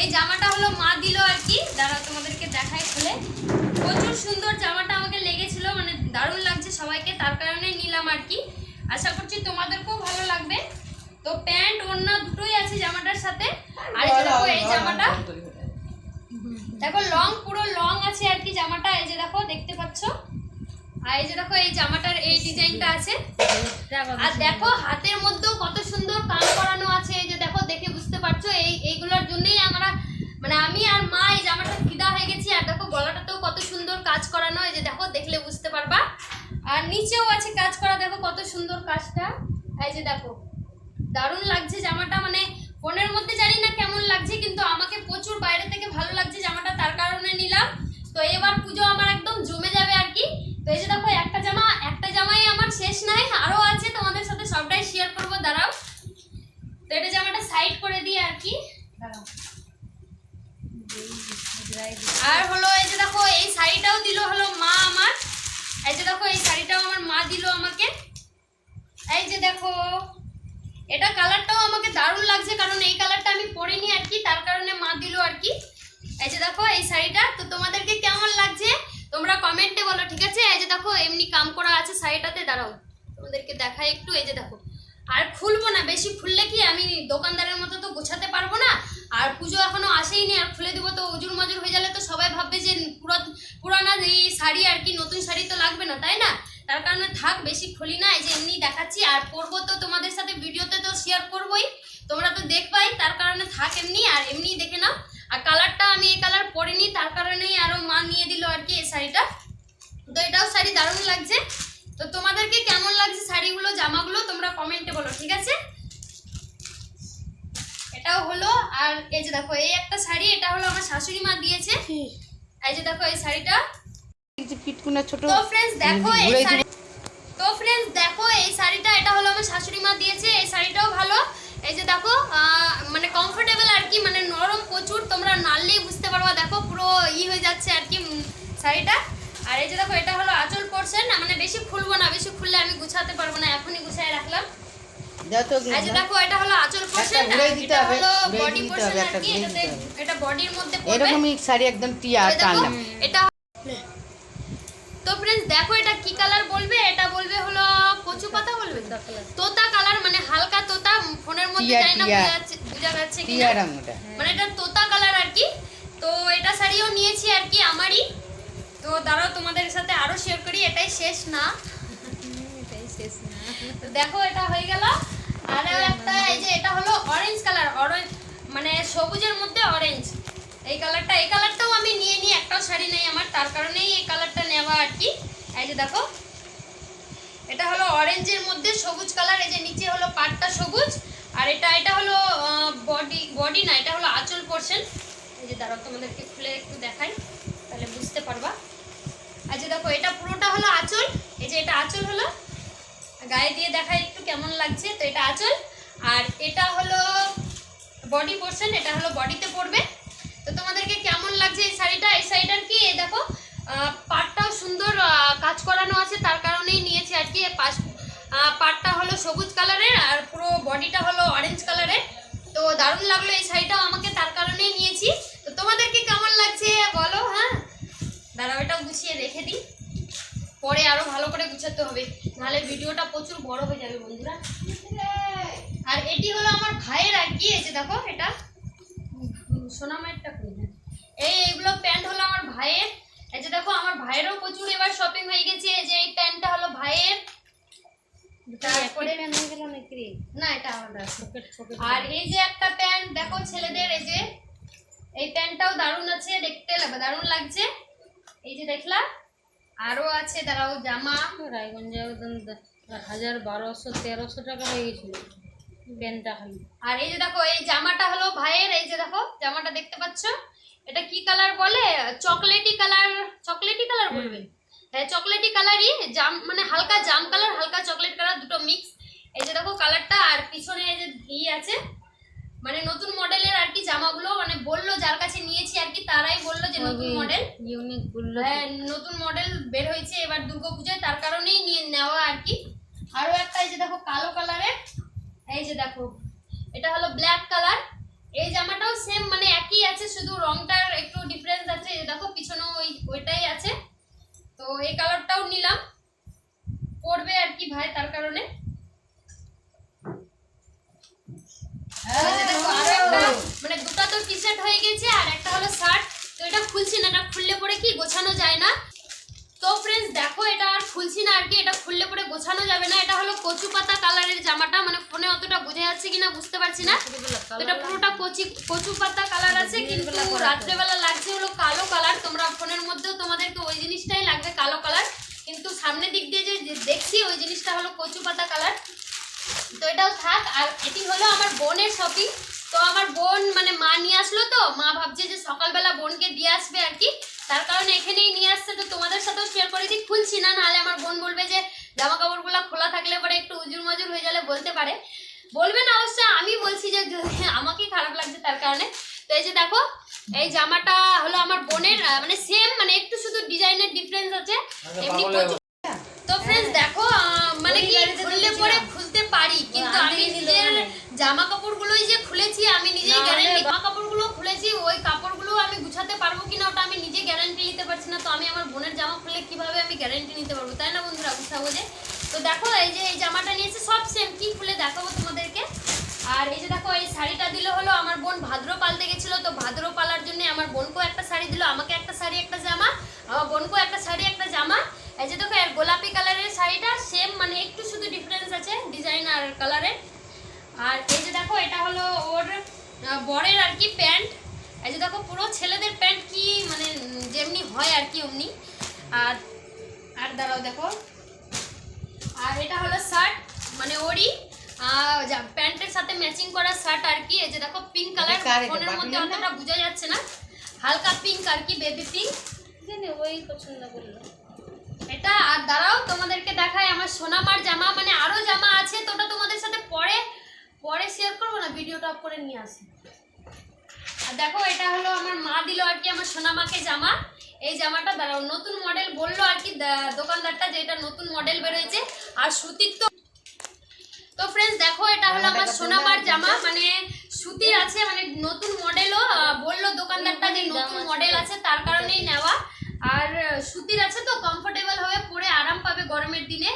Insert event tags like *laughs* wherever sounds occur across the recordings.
এই জামাটা হলো মা দিল আর কি। দাঁড়াও, তোমাদেরকে দেখাই খুলে। প্রচুর সুন্দর জামাটা আমাকে লেগেছিল মানে দারুণ লাগছে সবাইকে, তার কারণে নিলাম আর কি। আশা করছি তোমাদেরকেও ভালো লাগবে। তো প্যান্ট, ওড়না দুটোই আছে জামাটার সাথে। আর এই দেখো, এই জামাটা। দেখো, লং, পুরো লং আছে আর কি জামাটা। এই যে দেখো, দেখতে পাচ্ছ? আর এই যে দেখো, এই জামাটার এই ডিজাইনটা আছে। আর দেখো, হাতের মধ্যেও কত সুন্দর কাজ করানো আছে, এই যে দেখে বুঝতে পারছ, এই, এইগুলোর জন্যই আমরা মানে আমি আর মা এই জামাটা ফিদা হয়ে গেছি, আর দেখো গলাটাতেও কত সুন্দর কাজ করানো, এই যে দেখো, দেখলে বুঝতে পারবা। আর নিচেও আছে কাজ করা, দেখো কত সুন্দর কাজটা। এই যে দেখো, দারুণ লাগছে জামাটা মানে ফোনের মধ্যে জানি না কেমন লাগছে, কিন্তু আমাকে প্রচুর বাইরে থেকে ভালো লাগছে জামাটা তার কারণে নিলাম তো এবার পুজো আমার একদম জমে যাবে আর কি তো এই যে দেখো একটা জামা একটা জামাই আমার শেষ নাই আরও আছে তোমাদের সাথে সবটাই শেয়ার করব দাঁড়াও তো এটা জামাটা সাইড করে দিই আর কি দাঁড়াও আর হলো এই যে দেখো এই শাড়িটাও দিল হলো মা আমার এই যে দেখো এই শাড়িটাও আমার মা দিল আমাকে এই যে দেখো। এটা কালারটাও আমাকে দারুণ লাগছে, কারণ এই কালারটা আমি পরিনি আর কি, তার কারণে মা দিল আর কি। এই যে দেখো, এই শাড়িটা, তো তোমাদেরকে কেমন লাগছে? তোমরা কমেন্টে বলো, ঠিক আছে? এই যে দেখো, এমনি কাম করা আছে শাড়িটাতে, দাঁড়াও। তোমাদেরকে দেখাই একটু, এই যে দেখো। আর খুলবো না, বেশি খুললে কি আমি দোকানদারের মতো তো গোছাতে পারব না? আর পুজো এখনও আসেইনি, আর খুলে দেবো তো ওজুর মজুর হয়ে গেলে তো সবাই ভাববে যে পুরা পুরানা এই শাড়ি আর কি নতুন শাড়ি তো লাগবে না তাই না তার কারণে থাক বেশি খুলি না এই যে এমনি দেখাচ্ছি। আর পরবো তো তোমাদের সাথে ভিডিওতে তো শেয়ার করবোই। তোমরা তো দেখবাই তার কারণে থাক এমনি আর এমনি দেখে নাও। আর কালারটা আমি এই কালার পরিনি তার কারণেই আরও মা নিয়ে দিল আর কি এই শাড়িটা। তো এটাও শাড়ি দারুণ লাগছে। তো তোমাদেরকে কেমন লাগছে শাড়িগুলো জামাগুলো তোমরা কমেন্টে বলো ঠিক আছে? এটাও হলো আর এই যে দেখো এই একটা শাড়ি এটা হলো আমার শাশুড়ি মা দিয়েছে। এই যে দেখো এই শাড়িটা। পিটকুনা ছোট। তো ফ্রেন্ডস দেখো এই শাড়ি তো ফ্রেন্ডস দেখো এই শাড়িটা এটা হলো আমার শাশুড়ি মা দিয়েছে এই শাড়িটাও ভালো। এই যে দেখো মানে কমফোর্টেবল আর কি মানে নরম প্রচুর তোমরা নাড়লেই বুঝতে পারবা দেখো পুরো ই হয়ে যাচ্ছে আর কি শাড়িটা। আর এই যে দেখো এটা হলো আঁচল পোর্শন মানে বেশি খুলবো না বেশি খুললে আমি গুছাতে পারব না এখনই গুছায় রাখলাম। যা এই যে দেখো এটা হলো আঁচল দিতে এটা হবে, হলো বডি দিতে পোর্শন আর কি। এটা বডির মধ্যে পড়বে। এরকমই শাড়ি একদম টিয়া এই এটা তো ফ্রেন্ডস দেখো এটা কি কালার বলবে এটা বলবে হলো কচু পাতা বলবে তোতা কালার মানে হালকা তোতা ফোনের মধ্যে জানি না। বোঝা যাচ্ছে বোঝা যাচ্ছে কি মানে এটা তোতা কালার আর কি। তো এটা শাড়িও নিয়েছি আর কি আমারই। তো দাঁড়াও তোমাদের সাথে আরও শেয়ার করি এটাই শেষ না। তো দেখো এটা হয়ে গেল। আর একটা এই যে এটা হলো অরেঞ্জ কালার অরেঞ্জ মানে সবুজের মধ্যে অরেঞ্জ এই কালারটা এই কালারটাও আমি নিয়ে নিই একটাও শাড়ি নেই আমার। তার কারণেই এই কালারটা নেওয়া আর কি। এই যে দেখো এটা হলো অরেঞ্জের মধ্যে সবুজ কালার এই যে নিচে হলো পাটটা সবুজ, আর এটা এটা হলো বডি বডি না, এটা হলো আঁচল পোর্শন এই যে দাঁড়াও, তোমাদেরকে খুলে একটু দেখাই, তাহলে বুঝতে পারবা। আর যে দেখো, এটা পুরোটা হলো আঁচল, এই যে এটা আঁচল হলো। গায়ে দিয়ে দেখাই একটু কেমন লাগছে, তো এটা আঁচল। আর এটা হলো বডি পোর্শন এটা হলো বডিতে পড়বে। তো তোমাদেরকে কেমন লাগছে এই শাড়িটা? এই শাড়িটার কি? এই দেখো লাগল এই শাড়িটাও আমাকে তার কারণেই নিয়েছি। তো তোমাদেরকে কেমন লাগছে বলো হ্যাঁ? দাঁড়াও এটাও গুছিয়ে রেখে দিই। পরে আরও ভালো করে গুছাতে হবে। নাহলে ভিডিওটা প্রচুর বড় হয়ে যাবে বন্ধুরা। আর এটি হলো আমার ভাইয়ের আর কি যে দেখো এটা। সোনামায়েরটা কই হ্যাঁ। এই এইগুলো প্যান্ট হলো আমার ভাইয়ের। এই যে দেখো, আমার ভাইয়েরও প্রচুর এবার শপিং হয়ে গেছে। যে এই প্যান্টটা হলো ভাইয়ের। না এটা আলাদা। আর এই যে একটা প্যান্ট দেখো ছেলেদের এই যে এই প্যান্টটাও দারুণ আছে দেখতে দারুণ লাগছে। এই যে দেখলা আরও আছে জামা। রায়গঞ্জে হাজার বারোশো তেরোশো টাকা হয়ে গেছিল প্যান্টটা খালি। আর এই যে দেখো এই জামাটা হলো ভাইয়ের এই যে দেখো জামাটা দেখতে পাচ্ছ? এটা কি কালার বলে? চকলেটি কালার চকলেটি কালার বলবে? চকলেটি কালারই জাম মানে হালকা জাম কালার হালকা চকলেট কালার দুটো মিক্স এই যে দেখো কালারটা আর পিছনে এই যে ই আছে মানে নতুন মডেলের আর কি জামাগুলো মানে বলল যার কাছে নিয়েছি আর কি তারাই বলল যে নতুন মডেল ইউনিক বলল হ্যাঁ নতুন মডেল বের হয়েছে এবার দুর্গাপূজায় তার কারণেই নিয়ে নেওয়া আর কি। আরও একটা এই যে দেখো কালো কালারের এই যে দেখো এটা হলো ব্ল্যাক কালার এই জামাটাও সেম মানে একই আছে শুধু রংটার একটু ডিফারেন্স আছে। এই দেখো পিছনে ওই ওইটাই আছে। তো এই কালারটাও নিলাম। পরবে আর কি ভাই তার কারণে। এই যে দেখো, আরও একটা, মানে দুটো তো টি শার্ট হয়ে গেছে আর একটা হলো শার্ট তো এটা খুলছি না এটা খুললে পরে কি গোছানো যায় না? তো ফ্রেন্ডস দেখো এটা আর খুলছি না আর কি এটা খুললে পরে গোছানো যাবে না। এটা হলো কচু পাতা কালারের জামাটা মানে ফোনে অতটা বোঝা যাচ্ছে কিনা বুঝতে পারছি না। এটা পুরোটা কচি কচু পাতা কালার আছে কিন্তু রাত্রেবেলা লাগছে হলো কালো কালার তোমরা ফোনের মধ্যেও তোমাদেরকে ওই জিনিসটাই লাগবে কালো কালার কিন্তু সামনের দিক দিয়ে যে দেখছি ওই জিনিসটা হলো কচু পাতা কালার তো এটাও থাক আর এটি হলো আমার বোনের শপিং তো আমার বোন মানে মা নিয়ে আসলো তো মা ভাবছে যে সকালবেলা বোনকে দিয়ে আসবে আর কি। তার কারণে এখানেই নিয়ে আসছে তো তোমাদের সাথেও শেয়ার করে দিই। খুলছি না নাহলে আমার বোন বলবে যে জামা কাপড়গুলো খোলা থাকলে পরে একটু উজুর মজুর হয়ে গেলে বলতে পারে। বলবে না অবশ্যই আমি বলছি যে যদি আমাকেই খারাপ লাগছে তার কারণে। তো এই যে দেখো এই জামাটা হলো আমার বোনের মানে সেম মানে একটু শুধু ডিজাইনের ডিফারেন্স আছে। এমনি প্রচুর তো ফ্রেন্ডস দেখো আহ, মানে কি খুললে পরে খুলতে পারি কিন্তু আমি নিজের জামা কাপড়গুলোই যে খুলেছি আমি নিজেই গ্যারান্টি জামা কাপড়গুলো খুলেছি ওই কাপড়গুলো আমি গুছাতে পারব কিনা ওটা আমি নিজে গ্যারান্টি নিতে পারছি না তো আমি আমার বোনের জামা খুললে কীভাবে আমি গ্যারান্টি নিতে পারব তাই না বন্ধুরা গুছাবো যে তো দেখো এই যে এই জামাটা নিয়েছে সব সেম কি খুলে দেখাবো তোমাদেরকে? আর এই যে দেখো এই শাড়িটা দিল হলো আমার বোন ভাদ্র পালতে গেছিল তো ভাদ্র পালার জন্য আমার বোনকেও একটা শাড়ি দিল আমাকে একটা শাড়ি একটা জামা আমার বোনকেও একটা শাড়ি একটা জামা এই যে দেখো এর গোলাপি কালারের শাড়িটা সেম মানে একটু শুধু ডিফারেন্স আছে ডিজাইন আর কালারের আর এই যে দেখো এটা হলো ওর বরের আর কি প্যান্ট। এই যে দেখো পুরো ছেলেদের প্যান্ট কি মানে যেমনি হয় আর কি অমনি। আর আর দাঁড়াও দেখো। আর এটা হলো শার্ট মানে ওরই প্যান্টের সাথে ম্যাচিং করা শার্ট আর কি। এই যে দেখো পিঙ্ক কালার? ফোনের মধ্যে অতটা বোঝা যাচ্ছে না। হালকা পিঙ্ক আর কি বেবি পিঙ্ক ওই পছন্দ করল। এটা আর দাঁড়াও তোমাদেরকে দেখায় আমার সোনামার জামা মানে আরও জামা আছে তো ওটা তোমাদের সাথে পরে পরে শেয়ার করব না? ভিডিওটা করে নিয়ে আসি। আর দেখো এটা হলো আমার মা দিল আর কি আমার সোনামাকে জামা। এই জামাটা দাঁড়াও নতুন মডেল বলল আর কি দোকানদারটা যে এটা নতুন মডেল বেরোয়েছে। আর সুতির তো তো ফ্রেন্ডস দেখো এটা হলো আমার সোনামার জামা মানে সুতির আছে মানে নতুন মডেলও বলল দোকানদারটা যে নতুন মডেল আছে। তার কারণেই নেওয়া। আর সুতির আছে তো কমফোর্টেবল হবে পরে আরাম পাবে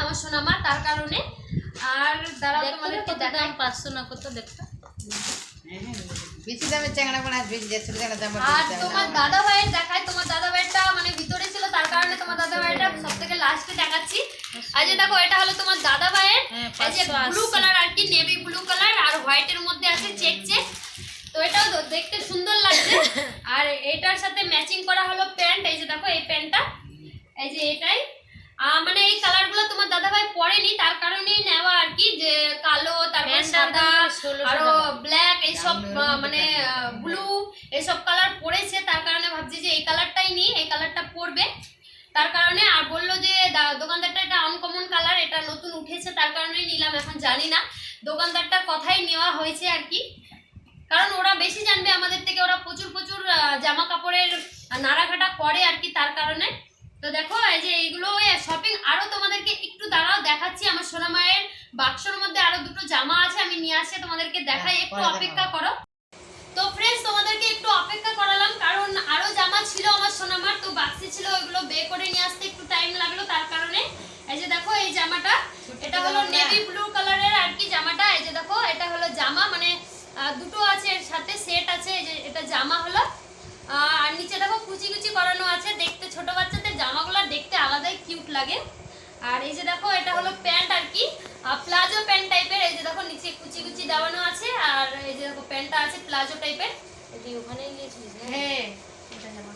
আমার সোনামা তার কারণে। আর দাঁড়াও দেখো তোমাদেরকে কত দেখাই। দাম পাঁচশো না কত? দেখো। বেশি দামে চ্যাংড়া কোনা বেশি যাচ্ছে আর তোমার দাদা ভাইয়ের দেখায় তোমার দাদা ভাইয়েরটা মানে ভিতরে ছিল তার কারণে তোমার দাদা ভাইয়েরটা সব থেকে লাস্টে দেখাচ্ছি। আর যে দেখো এটা হলো তোমার দাদা ভাইয়ের হ্যাঁ, যে ব্লু কালার আর কি নেভি ব্লু কালার আর হোয়াইটের মধ্যে আছে চেক চেক তো এটাও তো দেখতে সুন্দর লাগছে। *laughs* আর এটার সাথে ম্যাচিং করা হলো প্যান্ট এই যে দেখো এই প্যান্টটা এই যে এটাই। মানে এই কালারগুলো তোমার দাদা ভাই পরেনি তার কারণেই নেওয়া আর কি যে কালো তারপর প্যান্টটার সাদা আরও ব্ল্যাক এইসব মানে ব্লু এইসব কালার পরেছে তার কারণে ভাবছি যে এই কালারটাই নিই এই কালারটা পরবে। তার কারণে আর বলল যে দা- দোকানদারটা এটা আনকমন কালার এটা নতুন উঠেছে তার কারণেই নিলাম এখন জানি না। দোকানদারটার কথাই নেওয়া হয়েছে আর কি। কারণ ওরা বেশি জানবে আমাদের থেকে ওরা প্রচুর প্রচুর জামা কাপড়ের নাড়াঘাটা করে আর কি তার কারণে। তো দেখো এই যে এইগুলো শপিং আরও তোমাদেরকে একটু দাঁড়াও দেখাচ্ছি আমার সোনা মায়ের বাক্সর মধ্যে আরও দুটো জামা আছে আমি নিয়ে আসে তোমাদেরকে দেখাই হ্যাঁ, একটু অপেক্ষা করো। তো ফ্রেন্ডস তোমাদেরকে একটু অপেক্ষা করালাম কারণ আরও জামা ছিল আমার সোনামার তো বাক্সে ছিল ওইগুলো বে করে নিয়ে আসতে একটু টাইম লাগল তার কারণে। এই যে দেখো এই জামাটা এটা হলো নেভি ব্লু কালারের আর কি জামাটা। এই যে দেখো এটা হলো জামা মানে দুটো আছে এর সাথে সেট আছে এই যে এটা জামা হলো। আর নিচে দেখো কুচি কুচি করানো আছে দেখতে ছোট বাচ্চাদের জামাগুলো দেখতে আলাদাই কিউট লাগে। আর এই যে দেখো এটা হলো প্যান্ট আর কি। প্লাজো প্যান্ট টাইপের এই যে দেখো নিচে কুচি কুচি দেওয়ানো আছে। আর এই যে দেখো প্যান্টটা আছে প্লাজো টাইপের এটি ওখানেই নিয়েছিলিস না হ্যাঁ? এটা জামা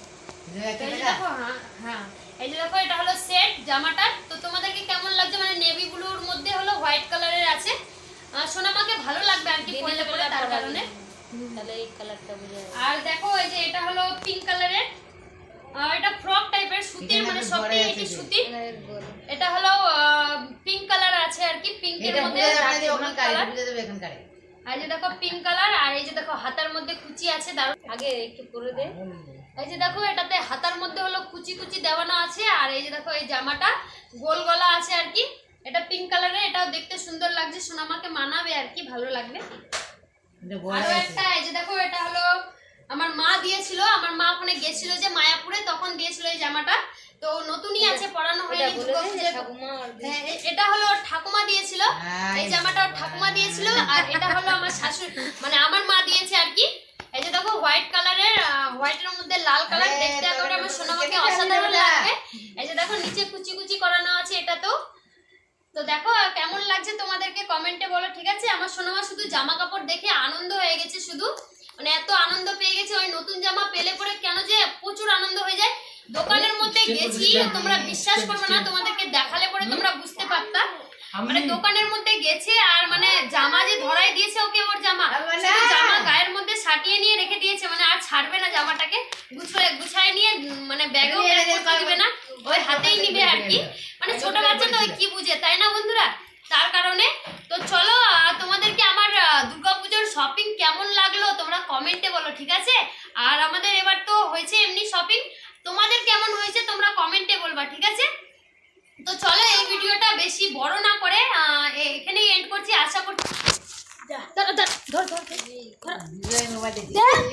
দু এক তো এই যে টাকা? দেখো হ্যাঁ হ্যাঁ। এই যে দেখো এটা হলো সেট জামাটা। তো তোমাদেরকে কেমন লাগছে? মানে নেভি ব্লুর মধ্যে হলো হোয়াইট কালারের আছে। সোনামাকে ভালো লাগবে আর কি পরলে পরে তার কারণে। তাহলে এই কালারটা বুঝে আর দেখো এই যে এটা হলো পিঙ্ক কালারের আর এটা ফ্রক টাইপের সুতির মানে একটু সবটাই ভরে এটি আছে যে। সুতির এর বল। এটা হলো পিঙ্ক কালার আছে আর কি পিঙ্কের এটা মধ্যে বুঝে যাবে যে dark ওখানকার কালার বুঝে যাবে এখানকার আর যে দেখো পিঙ্ক কালার আর এই যে দেখো হাতার মধ্যে কুচি আছে দারুণ। আগে একটু করে দে। এই যে দেখো এটাতে হাতার মধ্যে হলো কুচি কুচি দেওয়ানো আছে আর এই যে দেখো এই জামাটা গোল গলা আছে আর কি। এটা পিঙ্ক কালারের এটাও দেখতে সুন্দর লাগছে সোনামাকে মানাবে আর কি ভালো লাগবে। আরও একটা এই যে দেখো এটা হলো আমার মা দিয়েছিল আমার মা ওখানে গেছিল যে মায়াপুরে তখন দিয়েছিল এই জামাটা। নতুনই আছে পরানো হয়নি আর হ্যাঁ, এটা হলো ঠাকুমা দিয়েছিল এই জামাটা ঠাকুমা দিয়েছিল আর এটা হলো আমার শাশুড়ি মানে আমার মা দিয়েছে আর কি। এই যে দেখো হোয়াইট কালারের হোয়াইটের মধ্যে লাল কালার দেখতে তোর একেবারে আমার সোনামাকে অসাধারণ লাগবে। এই যে দেখো নিচে কুচি কুচি করানো আছে এটা তো। তো দেখো কেমন লাগছে তোমাদেরকে কমেন্টে বলো ঠিক আছে? আমার সোনামা শুধু জামা কাপড় দেখে আনন্দ হয়ে গেছে শুধু। মানে এত আনন্দ পেয়ে গেছে ওই নতুন জামা পেলে পরে কেন যে প্রচুর আনন্দ হয়ে যায়। দোকানের মধ্যে গেছি তোমরা বিশ্বাস করবে না তোমাদেরকে দেখালে পরে তোমরা বুঝতে পারতা। মানে দোকানের মধ্যে গেছে আর মানে জামা যে ধরাই দিয়েছে ওকে ওর জামা জামা গায়ের মধ্যে সাটিয়ে নিয়ে রেখে দিয়েছে মানে আর ছাড়বে না জামাটাকে। গুছায় গুছায় নিয়ে মানে ব্যাগেও দিবে না ওই হাতেই নিবে আর কি। মানে ছোট বাচ্চা তো ওই কি বুঝে তাই না বন্ধুরা? তার কারণে তো চলো তোমাদেরকে আমার দুর্গাপুজোর শপিং কেমন লাগল তোমরা কমেন্টে বলো ঠিক আছে? আর আমাদের এবার তো হয়েছে এমনি শপিং তোমাদের কেমন হয়েছে তোমরা কমেন্টে বলবা ঠিক আছে? তো চলো এই ভিডিওটা বেশি বড় না করে এখানেই এন্ড করছি আশা করছি দাঁড়া, দাঁড়া, ধর, ধর, ধর। বিজয় মোবাইল দেখি।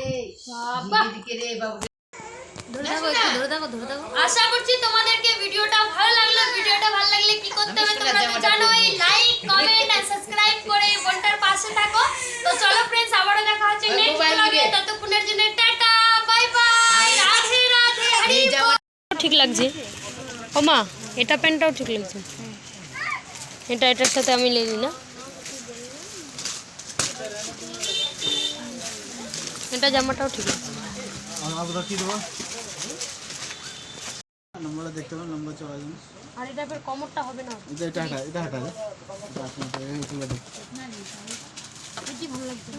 এই, বাবা। দিদিকে রে বাবু ধরে থাকো একটু ধরে থাকো ধরে থাকো আশা করছি তোমাদেরকে ভিডিওটা ভালো লাগল। ভিডিওটা ভালো লাগলে কি করতে হবে তোমরা তো জানোই লাইক কমেন্ট আর সাবস্ক্রাইব করে বোনটার পাশে থাকো। তো চলো ফ্রেন্ডস আবারও দেখা হচ্ছে নেক্সট ব্লগে ততক্ষণের জন্য ঠিক লাগছে। ও মা এটা প্যান্টটাও ঠিক লাগছে। এটা এটার সাথে আমি লেলি না। এটা জামাটাও ঠিক আছে নম্বরটা দেখতে পাবেন নম্বর চলে যাবেন আর টাইপের কমরটা হবে না। এটা এটা হাঁটা এটা হাঁটা। এটা আপনার এটা তুলে দিই কি ভালো লাগছে?